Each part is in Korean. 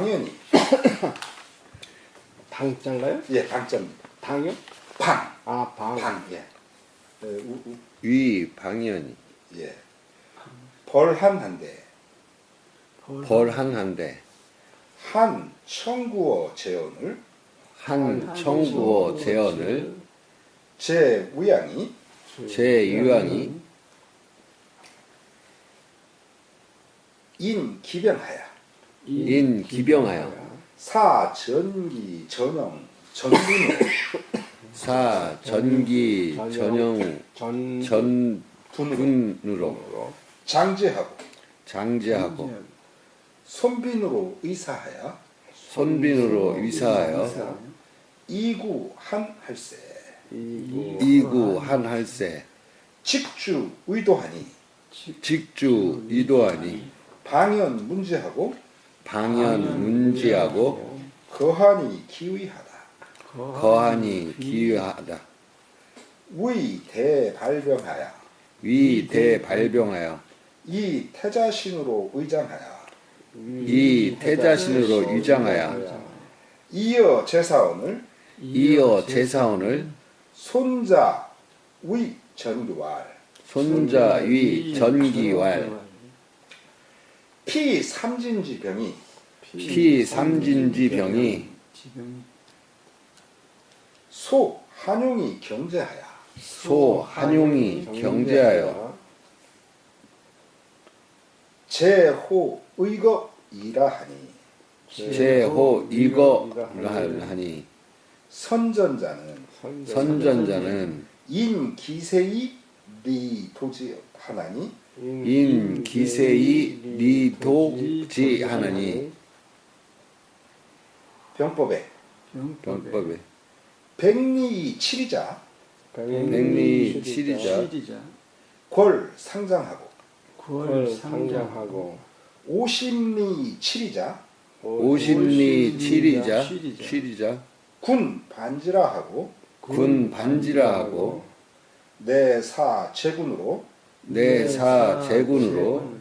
당연히 방자인가요? 예 방자입니다. 방요? 방, 아, 방. 방, 예. 예, 우, 우, 위 방연이 예. 벌한한데 벌한한데 한 청구어 재언을 한 청구어 재언을 제 우양이 제 유양이 인 기변하여 인 기병하여. 사 전기 전영 전분으로 사 전기 전영 전 전분으로. 장제하고. 장제하고. 손빈으로 의사하여. 손빈으로 위사하여. 이구 한 할세. 이구 한할세. 직주 의도하니. 직주 이도하니. 방연 문제하고 방연 문지하고 거하니 기유하다. 위 대발병하여. 위 대발병하여. 이 태자신으로 의장하여. 이 태자신으로 위장하여. 이어 제사원을 이어 제사원을 손자 위 전교활 손자 위 전기왈 피 삼진지 병이 피 삼진지 병이 소 한용이 경제하여 소 한용이 경제하여 제호 의거 이라하니 제호 이거 하니 선전자는 선전자는 인 기세이 리 도지 하나니? 인 기세이 리 도지 하나니. 병법에. 병법에. 백리 칠이자. 백리 칠이자. 골 상장하고. 걸 상장하고. 오십리 칠이자. 오십리 칠이자. 칠이자. 칠이자. 군 반지라 하고. 군 반지라 하고 내사 제군으로. 내사 제군으로.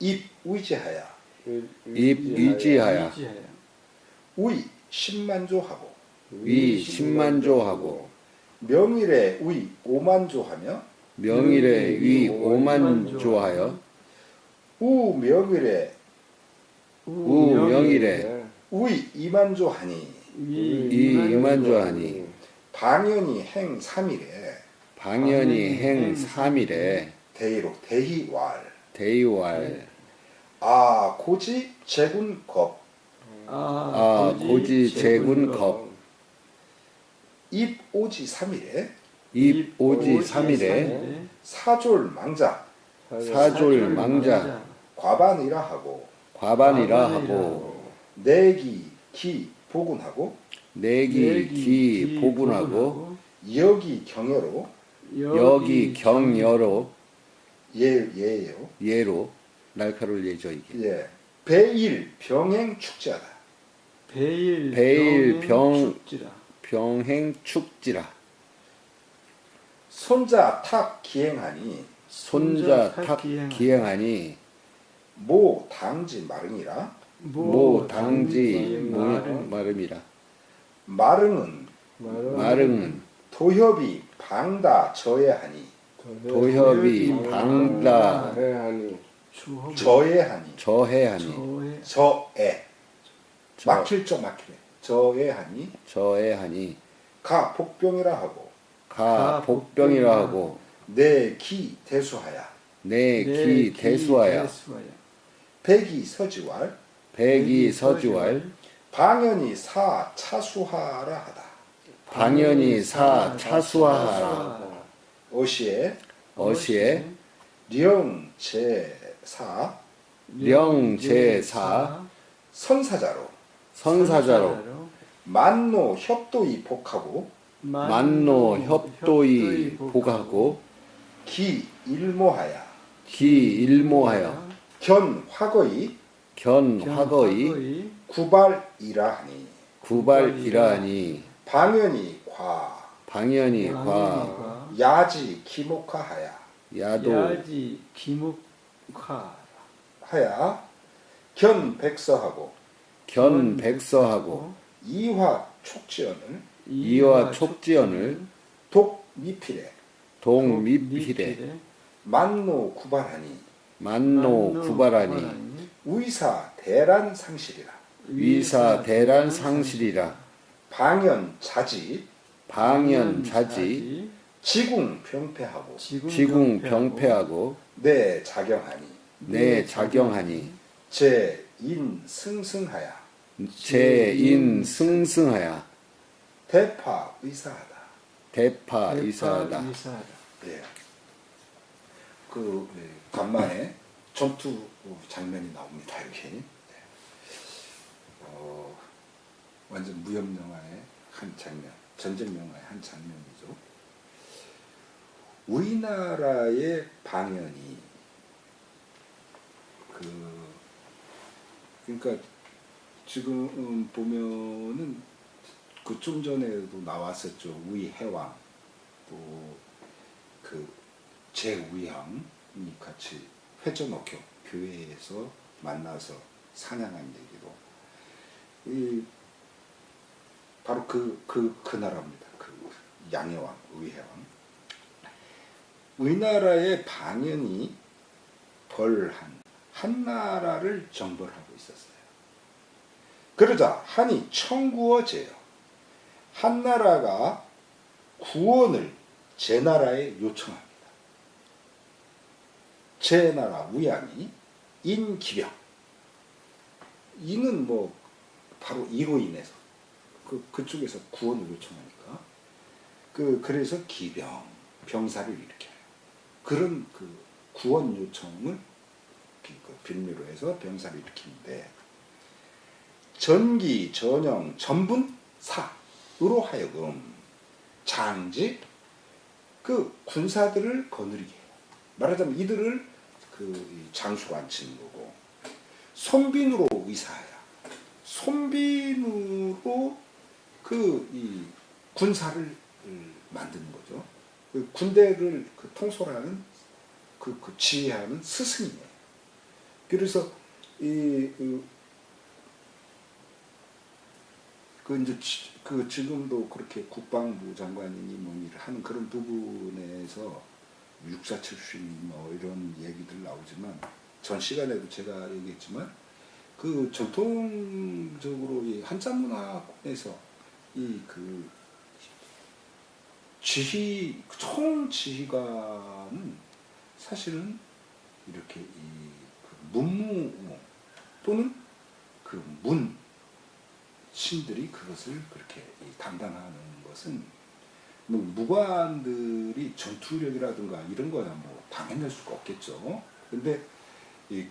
입 의지하여. 입 위지하여 유지하여. 의 십만조하고. 위 십만조하고. 명일에 의 오만조하며. 명일에 위 오만조하여. 우 명일에 우 명일에 의 이만조하니. 이 이만조하니. 방연이 행 삼일에 방연이 행 3일에 대의록 대희왈. 대이왈. 아 고지 제군겁. 아 고지 제군 겁. 입 오지 삼일에? 입 오지 3일에 사졸 망자. 사졸 망자. 과반이라 하고. 과반이라 하고. 내기 기 보군하고. 내기 기 보분하고. 여기 경여로 여기 경여로 예 예요. 예로 날카로울 예죠 이게. 예. 배일 병행 축제하다 배일 배일 병- 축지라. 병행 축지라. 손자 탁 기행하니 손자 탁탁 기행하니. 모 당지 마릉이라. 모 당지 마른 마름이라. 마릉은 마릉은 도협이 방다 저해하니 도협이 방다. 해하니 저해하니 저해하니 저의. 저해 저- 막힐 쪽 막히네. 저해하니 저해하니 가 복병이라 하고. 가 복병이라 하고. 내기 대수하야. 내기 대수하야. 백이 서지왈. 백이 서지왈. 방연이 사 차수하라 하다 방연이 사 차수하라. 어시에. 어시에. 령 제사. 명제사. 선사자로. 선사자로. 만노 협도이 복하고. 만노 협도이 복하고. 기 일모하야. 기 일모하여. 견 화거이. 견 화거이. 구발이라 하니. 구발이라니 방연이 과. 방연이 과. 야지 기목하하야. 야도. 야지 기묵화 하야. 견 백서하고. 견 백서하고. 이화 촉지언을 이와 촉지언을? 독 미필에 동미필에 만노 구발하니. 만노 구발하니. 위사 대란 상실이라. 위사 대란 상실이라 방연 자지. 방연 자지. 지궁 병폐하고 지궁 병폐하고 내 자경하니. 내 자경하니. 제인 승승하야. 제인 승승하야. 대파 의사하다. 대파 이사하다. 예. 그 예, 간만에 전투 장면이 나옵니다 이렇게 예. 어, 완전 무협 영화의 한 장면 전쟁 영화의 한 장면이죠. 우리나라의 방연이 그 그러니까 지금 보면은 그 좀 전에도 나왔었죠. 우리 해왕 또그 제우양이 같이 회전옥교 교회에서 만나서 사냥한 얘기도. 이 바로 그 그 그 나라입니다. 그 양해왕, 의해왕. 우리나라의 방연이 벌한 한 나라를 정벌하고 있었어요. 그러자 한이 청구어제요. 한 나라가 구원을 제 나라에 요청합니다. 제 나라 우양이 인기병. 이는 뭐 바로 이로 인해서 그 그쪽에서 구원을 요청하니까 그 그래서 기병 병사를 일으켜요. 그런 그 구원 요청을 그 빌미로 해서 병사를 일으키는데 전기 전형 전분 사으로 하여금 장지 그 군사들을 거느리게 해요. 말하자면 이들을 그 장수로 앉히는 거고 손빈으로 의사하야. 손빈으로 그 이 군사를 만드는 거죠. 그 군대를 그 통솔하는 그, 그 지휘하는 스승이에요. 그래서 이 그, 그 이제 지- 그 지금도 그렇게 국방부 장관이니 뭐 일을 하는 그런 부분에서 육사 출신 뭐 이런 얘기들 나오지만 전 시간에도 제가 얘기했지만 그 전통적으로 이 한자 문화권에서 이그 지휘 총 지휘관은 사실은 이렇게 이그 문무 또는 그 문 신들이 그것을 그렇게 이 담당하는 것은 뭐 무관들이 전투력이라든가 이런 거야 뭐 당해낼 수가 없겠죠. 근데 이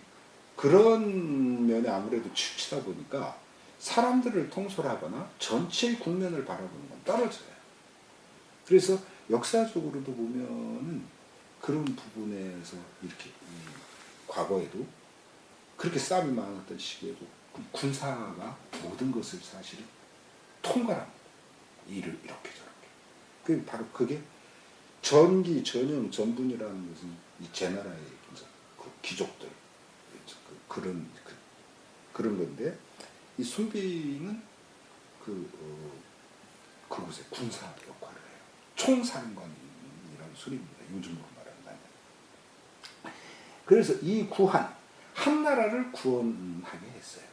그런 면에 아무래도 치우치다 보니까 사람들을 통솔하거나 전체 국면을 바라보는 건 떨어져요. 그래서 역사적으로도 보면은 그런 부분에서 이렇게 이 과거에도 그렇게 싸움이 많았던 시기에도 그 군사가 모든 것을 사실 통과합니다. 일을 이렇게 저렇게. 그 바로 그게 전기, 전형, 전분이라는 것은 이제 그 귀족들 그, 그런 그, 그런 건데 이 순비는 그 어, 그곳의 군사 역할을 해요. 총사령관이라는 소리입니다. 요즘으로 말한다면. 그래서 이 구한 한 나라를 구원하게 했어요.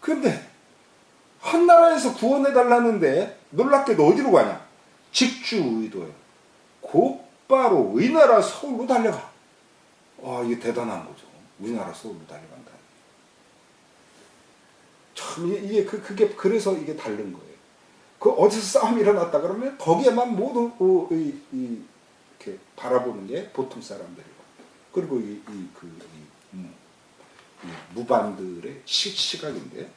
근데 한 나라에서 구원해 달라는데 놀랍게도 어디로 가냐? 직주의도에 곧바로 우리나라 서울로 달려가. 와 이게 대단한 거죠. 우리나라 서울로 달려간다. 참 이게, 그 그게 그래서 이게 다른 거예요. 그 어디서 싸움이 일어났다 그러면 거기에만 어, 이, 이, 이렇게 바라보는 게 보통 사람들이고 그리고 이그 이, 음, 이 무반들의 시, 시각인데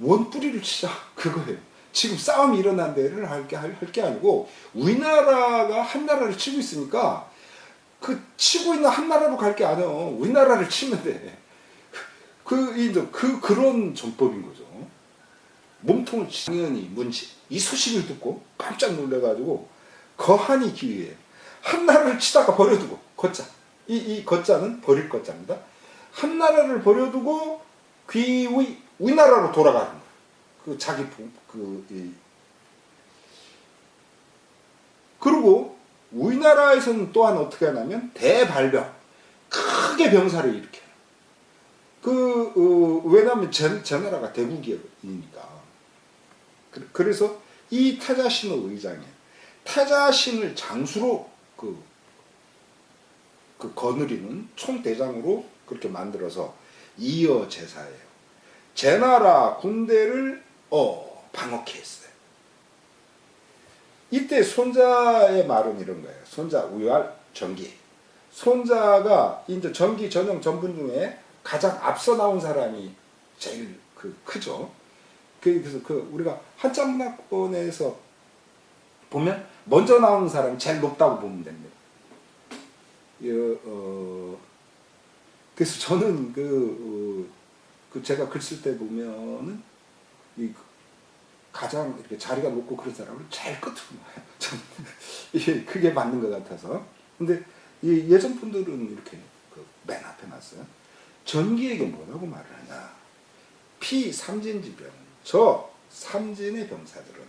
원뿌리를 치자 그거예요. 지금 싸움이 일어난 데를 할게 할게 아니고 우리나라가 한 나라를 치고 있으니까 그 치고 있는 한 나라로 갈 게 아니야. 우리나라를 치면 돼. 그 그 그런 전법인 거죠. 몸통을 당연히 문치 이 소식을 듣고 깜짝 놀래가지고 거한이 기위에 한 나라를 치다가 버려두고 거자 이이 거자는 버릴 거자입니다. 한 나라를 버려두고 귀의 우리나라로 돌아가는 거예요. 그 자기 부- 그 이. 그리고 우리나라에서는 또한 어떻게 하냐면 대발병 크게 병사를 일으켜요. 그 어, 왜냐하면 제, 제 나라가 대국이니까. 그- 그래서 이 타자신의 의장에 타자신을 장수로 그, 그 거느리는 총대장으로 그렇게 만들어서 이어 제사예요. 제 나라 군대를 어 방어케 했어요. 이때 손자의 말은 이런 거예요. 손자 우열 전기. 손자가 이제 전기 전형 전분 중에 가장 앞서 나온 사람이 제일 그 크죠. 그- 그래서 그 우리가 한자 문화권에서 보면 먼저 나오는 사람이 제일 높다고 보면 됩니다. 어, 어, 그래서 저는 그, 어, 그 제가 글 쓸 때 보면은 이 가장 이렇게 자리가 높고 그런 사람을 제일 끝으로 놔요. 이게 그게 맞는 것 같아서. 근데 이 예전 분들은 이렇게 그 맨 앞에 놨어요. 전기에게 뭐라고 말을 하냐. 피 삼진지병. 저 삼진의 병사들은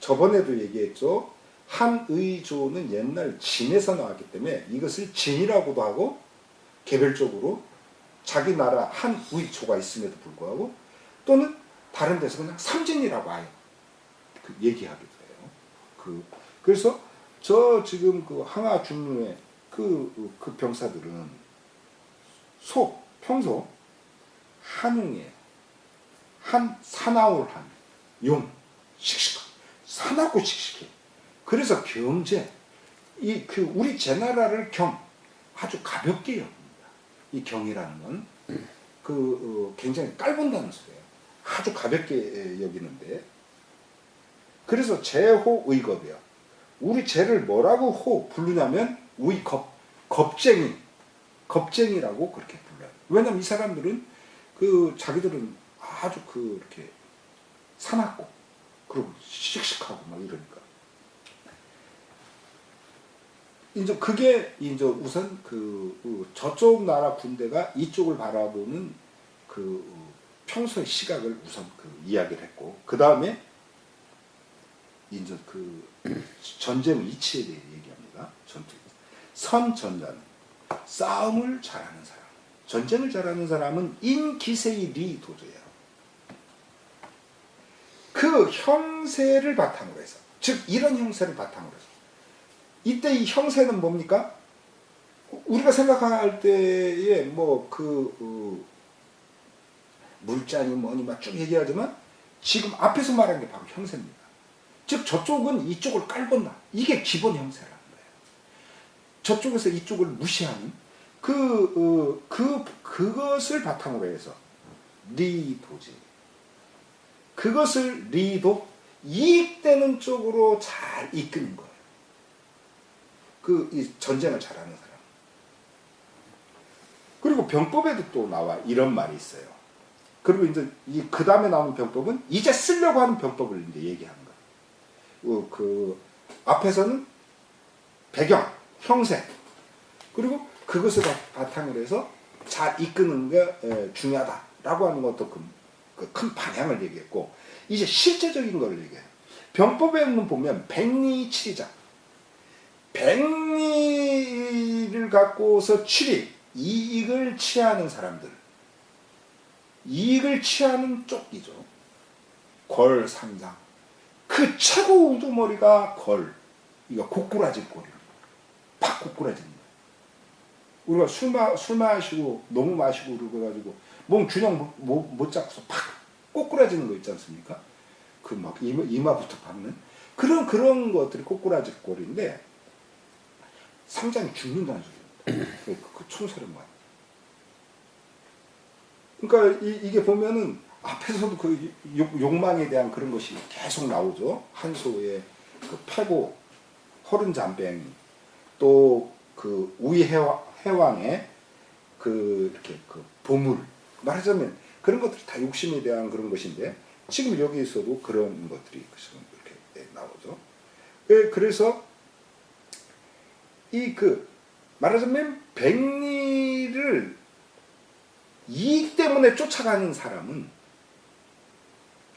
저번에도 얘기했죠. 한의조는 옛날 진에서 나왔기 때문에 이것을 진이라고도 하고 개별적으로 자기 나라 한의조가 있음에도 불구하고 또는 다른 데서 그냥 삼진이라고 아예 그 얘기하기도 해요. 그 그래서 저 지금 그 항하 중류의 그, 그 병사들은 소 평소 한웅에 한 사나울 한 용 씩씩한 사납고 씩씩해. 그래서 경제 이그 우리 제나라를 경 아주 가볍게 엽니다. 이 경이라는 건그 굉장히 깔본다는 소리예요. 아주 가볍게 에, 여기는데 그래서 제호 의겁이요. 우리 제를 뭐라고 호 부르냐면 우리 겁 겁쟁이 겁쟁이라고 그렇게 불러요. 왜냐면 이 사람들은 그 자기들은 아주 그 이렇게 사납고 그리고 씩씩하고 막 이러니까. 이제 그게 이제 우선 그, 그 저쪽 나라 군대가 이쪽을 바라보는 그 평소의 시각을 우선 그 이야기를 했고 그 다음에 이제 그 전쟁 이치에 대해 얘기합니다. 전투 선전자는 싸움을 잘하는 사람, 전쟁을 잘하는 사람은 인기세이 리 도저예요. 그 형세를 바탕으로 해서, 즉 이런 형세를 바탕으로 해서 이때 이 형세는 뭡니까? 우리가 생각할 때에 뭐그 어, 물자니 뭐니 막 쭉 얘기하지만 지금 앞에서 말한 게 바로 형세입니다. 즉 저쪽은 이쪽을 깔본다. 이게 기본 거예요. 저쪽에서 이쪽을 무시하는 그, 어, 그 그것을 바탕으로 해서 리도지. 그것을 리도 이익되는 쪽으로 잘 이끄는 거예요. 그이 전쟁을 잘하는 사람. 그리고 병법에도 또 나와 이런 말이 있어요. 그리고 이제 이 그 다음에 나오는 병법은 이제 쓰려고 하는 병법을 이제 얘기하는 거예요. 어, 그 앞에서는 배경, 형세, 그리고 그것을 바- 바탕으로 해서 잘 이끄는 게 에, 중요하다라고 하는 것도 그큰 방향을 얘기했고 이제 실제적인 걸 얘기해요. 병법에는 보면 백리 칠이자 백리를 갖고서 칠이 이익을 취하는 사람들 이익을 취하는 쪽이죠. 걸 상장 그 최고 우두머리가 걸 이거 고꾸라질 꼴입니다. 팍 고꾸라지는 거예요. 우리가 술, 마, 술 마시고 너무 마시고 그러가지고 몸 균형 못, 못, 못 잡고서 팍 꼬꾸라지는 거 있지 않습니까? 그 막 이마, 이마부터 박는 그런 그런 것들이 꼬꾸라질 꼴인데 상장이 죽는다는 소리입니다. 그, 그 총소리만. 그러니까 이, 이게 보면은 앞에서도 그 욕, 욕망에 대한 그런 것이 계속 나오죠. 한소의 그 패고 허른 잠뱅이 또 그 우이 해왕, 해왕의 그 이렇게 그 보물 말하자면 그런 것들이 다 욕심에 대한 그런 것인데 지금 여기에서도 그런 것들이 지금 이렇게 네, 나오죠. 예, 그래서 이 그 말하자면 백리를 이익 때문에 쫓아가는 사람은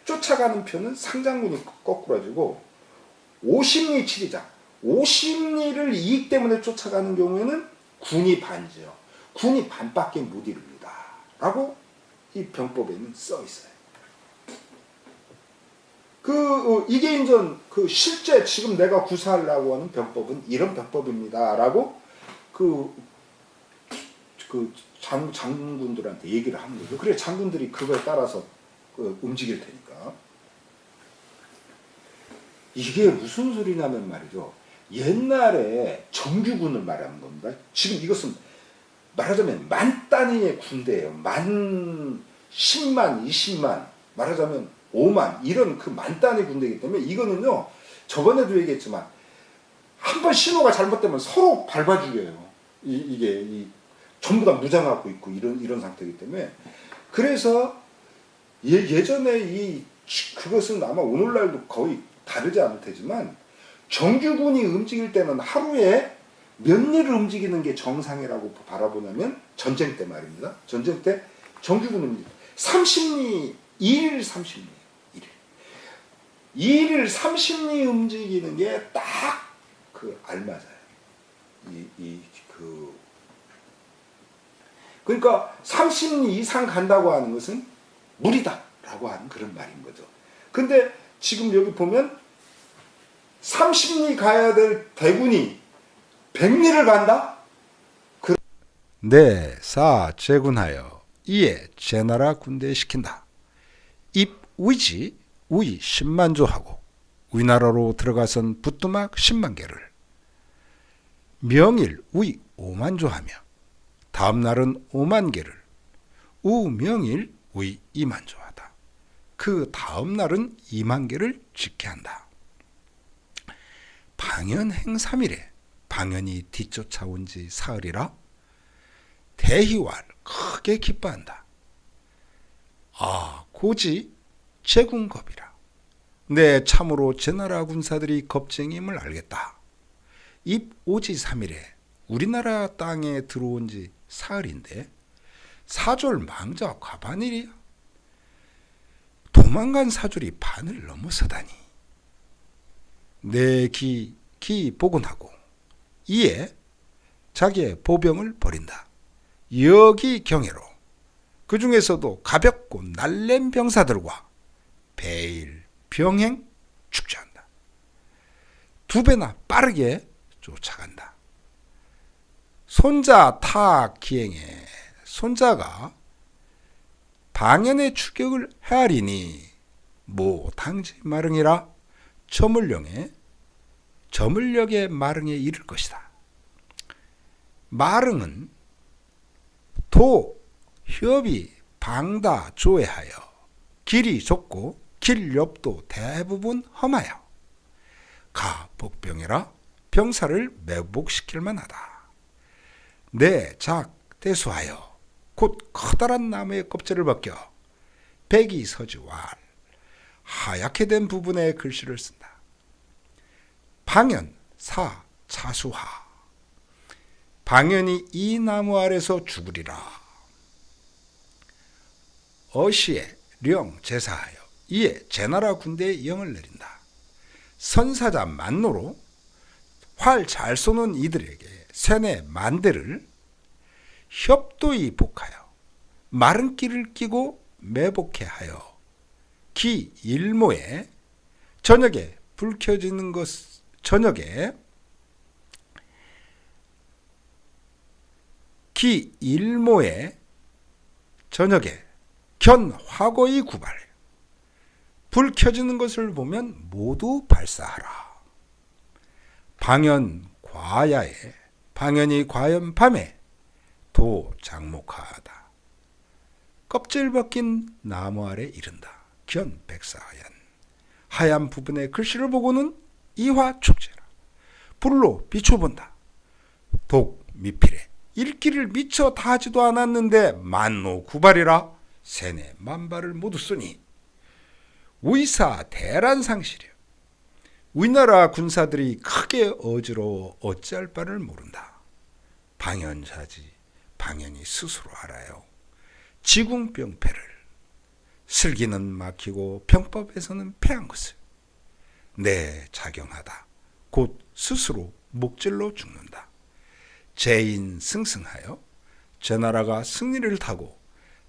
쫓아가는 표는 상장군이 거꾸라지고 오심리 치리자 오심리를 이익 때문에 쫓아가는 경우에는 군이 반지요. 군이 반밖에 못 이룹니다. 라고 이 병법에는 써 있어요. 그 어, 이게 이제 그 실제 지금 내가 구사하려고 하는 병법은 이런 병법입니다 라고 그, 그 장, 장군들한테 얘기를 하는 거죠. 그래 장군들이 그거에 따라서 그 움직일 테니까. 이게 무슨 소리냐면 말이죠. 옛날에 정규군을 말하는 겁니다. 지금 이것은 말하자면 만 단위의 군대예요. 만 10만, 20만, 말하자면 5만 이런 그 만 단위 군대이기 때문에 이거는요. 저번에도 얘기했지만 한 번 신호가 잘못되면 서로 밟아 죽여요. 이, 이, 전부 다 무장하고 있고 이런 이런 상태이기 때문에 그래서 예, 예전에 이 그것은 아마 오늘날도 거의 다르지 않을 테지만 정규군이 움직일 때는 하루에 몇 일을 움직이는 게 정상이라고 바라보냐면 전쟁 때 말입니다. 전쟁 때 정규군은 30리 2일 30리 1일 2일 30리 움직이는 게 딱 그 알맞아요. 이 이 그 그러니까 30리 이상 간다고 하는 것은 무리다라고 하는 그런 말인 거죠. 근데 지금 여기 보면 30리 가야 될 대군이 100리를 간다? 네, 사 제군하여 이에 제나라 군대에 시킨다. 입 위지 위 10만 조하고 위나라로 들어가선 부뚜막 10만 개를 명일 위 5만 조하며 다음 날은 5만 개를 우 명일 위 2만 조하다. 그 다음 날은 2만 개를 짓게 한다. 방연 행삼일에 방연이 뒤쫓아온 지 사흘이라 대희왈 크게 기뻐한다. 아, 고지 제군겁이라. 내 참으로 제 나라 군사들이 겁쟁임을 알겠다. 입 오지 3일에 우리나라 땅에 들어온 지 사흘인데 사졸 망자 과반일이야. 도망간 사졸이 반을 넘어서다니. 내 기, 기 복원하고 이에 자기의 보병을 버린다. 여기 경애로 그 중에서도 가볍고 날랜 병사들과 배일 병행 축제한다. 두 배나 빠르게 쫓아간다. 손자 타 기행에 손자가 방연의 추격을 헤아리니 모 당지 마릉이라 저물령에 저물역의 마릉에 이를 것이다. 마릉은 도 협이 방다 조회하여 길이 좁고 길 옆도 대부분 험하여 가 복병이라 병사를 매복시킬 만하다. 내작 대수하여 곧 커다란 나무의 껍질을 벗겨 백이 서지왈 하얗게 된 부분에 글씨를 쓴다. 방연 사 차수하 방연이 이 나무 아래서 죽으리라. 어시에 령 제사하여 이에 제나라 군대에 영을 내린다. 선사자 만노로 활 잘 쏘는 이들에게 세네 만대를 협도히 복하여 마른 끼를 끼고 매복해 하여 기 일모에 저녁에 불 켜지는 것 저녁에 기 일모에 저녁에 견 화거의 구발 불 켜지는 것을 보면 모두 발사하라. 방연 과야에 방연이 과연 밤에 도 장목하다. 껍질 벗긴 나무 아래 이른다. 견 백사하얀 하얀 부분의 글씨를 보고는 이화 축제라. 불로 비춰본다. 독 미필에 읽기를 미처 다 하지도 않았는데 만노 구발이라 세네 만발을 모두 쓰니 위사 대란 상실이요. 우리나라 군사들이 크게 어지러워 어찌할 바를 모른다. 방연자지 방연이 스스로 알아요. 지궁병폐를 슬기는 막히고 병법에서는 패한 것을 내 작용하다 곧 스스로 목질로 죽는다. 제인 승승하여 제 나라가 승리를 타고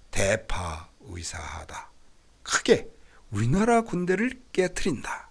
대파 의사하다. 크게 우리나라 군대를 깨뜨린다.